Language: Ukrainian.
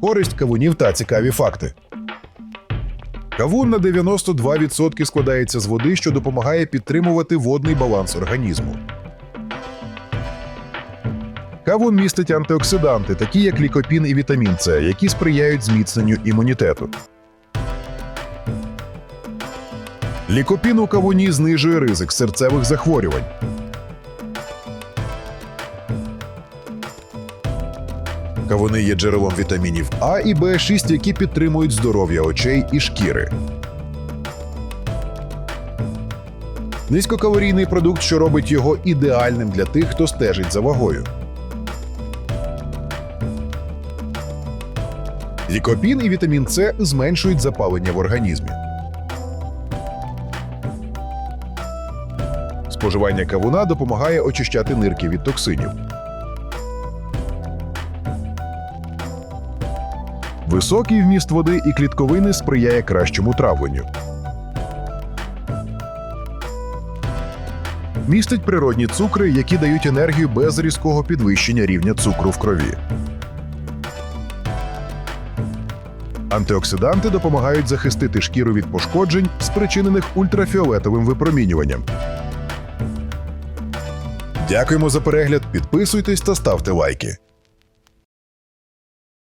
користь кавунів та цікаві факти. Кавун на 92% складається з води, що допомагає підтримувати водний баланс організму. Кавун містить антиоксиданти, такі як лікопін і вітамін С, які сприяють зміцненню імунітету. Лікопін у кавуні знижує ризик серцевих захворювань. Кавуни є джерелом вітамінів А і Б6, які підтримують здоров'я очей і шкіри. Низькокалорійний продукт, що робить його ідеальним для тих, хто стежить за вагою. Лікопін і вітамін С зменшують запалення в організмі. Споживання кавуна допомагає очищати нирки від токсинів. Високий вміст води і клітковини сприяє кращому травленню. Містить природні цукри, які дають енергію без різкого підвищення рівня цукру в крові. Антиоксиданти допомагають захистити шкіру від пошкоджень, спричинених ультрафіолетовим випромінюванням. Дякуємо за перегляд, підписуйтесь та ставте лайки.